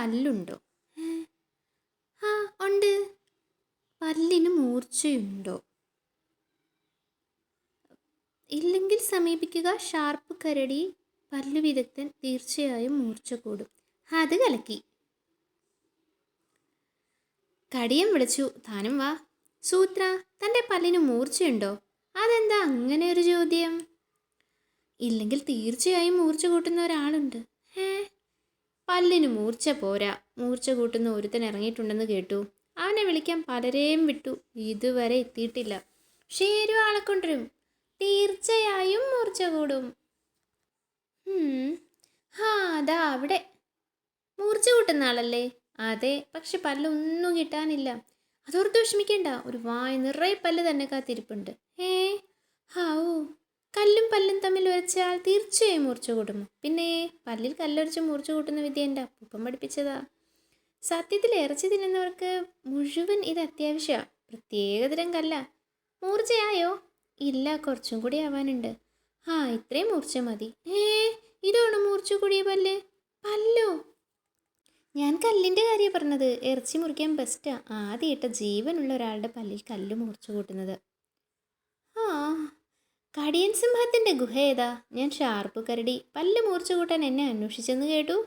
പല്ലുണ്ടോ? ആ ഉണ്ട്. പല്ലിന് മൂർച്ചയുണ്ടോ? ഇല്ലെങ്കിൽ സമീപിക്കുക ഷാർപ്പ് കരടി പല്ലു വിദഗ്ധൻ തീർച്ചയായും മൂർച്ച കൂടും. അത് കലക്കി. കടിയം വിളിച്ചു താനും വാ. സൂത്ര തന്റെ പല്ലിന് മൂർച്ചയുണ്ടോ? അതെന്താ അങ്ങനെ ഒരു ചോദ്യം? ഇല്ലെങ്കിൽ തീർച്ചയായും മൂർച്ച കൂട്ടുന്ന ഒരാളുണ്ട്. പല്ലിന് മൂർച്ച പോരാ. മൂർച്ച കൂട്ടുന്ന ഒരുത്തൻ ഇറങ്ങിയിട്ടുണ്ടെന്ന് കേട്ടു. അവനെ വിളിക്കാൻ പലരെയും വിട്ടു. ഇതുവരെ എത്തിയിട്ടില്ല. ഷേരു ആളെ കൊണ്ടുവരും. തീർച്ചയായും മൂർച്ച കൂടും. ഹാ. അതാ അവിടെ. മൂർച്ച കൂട്ടുന്ന ആളല്ലേ? അതെ പക്ഷെ പല്ലൊന്നും കിട്ടാനില്ല. അതോർത്ത് വിഷമിക്കേണ്ട. ഒരു വായ നിറയെ പല്ല് തന്നെ കാത്തിരിപ്പുണ്ട്. ഏ? ഹാ പല്ലും തമ്മിൽ ഒരച്ചയാൾ തീർച്ചയായും മുറിച്ചു കൂട്ടും പിന്നെ പല്ലിൽ കല്ലൊരിച്ച് മുറിച്ചു കൂട്ടുന്ന വിദ്യ എന്റെ അപ്പൂപ്പൻ പഠിപ്പിച്ചതാ. സത്യത്തിൽ ഇറച്ചി തിന്നുന്നവർക്ക് മുഴുവൻ ഇത് അത്യാവശ്യമാണ് പ്രത്യേകതരം കല്ല. മൂർച്ചയായോ? ഇല്ല കുറച്ചും കൂടി ആവാനുണ്ട്. ആ ഇത്രയും മൂർച്ച മതി. ഏ ഇതാണ് മൂർച്ച കൂടിയ പല്ല്? പല്ലോ. ഞാൻ കല്ലിന്റെ കാര്യം പറഞ്ഞത്. ഇറച്ചി മുറിക്കാൻ ബെസ്റ്റാ ആദ്യമായിട്ട് ജീവനുള്ള ഒരാളുടെ പല്ലിൽ കല്ല് മൂർച്ച കൂട്ടുന്നത്. കടിയൻ സിംഹത്തിന്റെ ഗുഹ ഏതാ? ഞാൻ ഷാർപ്പ് കരടി. പല്ല് മൂർച്ച കൂട്ടാൻ എന്നെ അന്വേഷിച്ചെന്ന് കേട്ടു.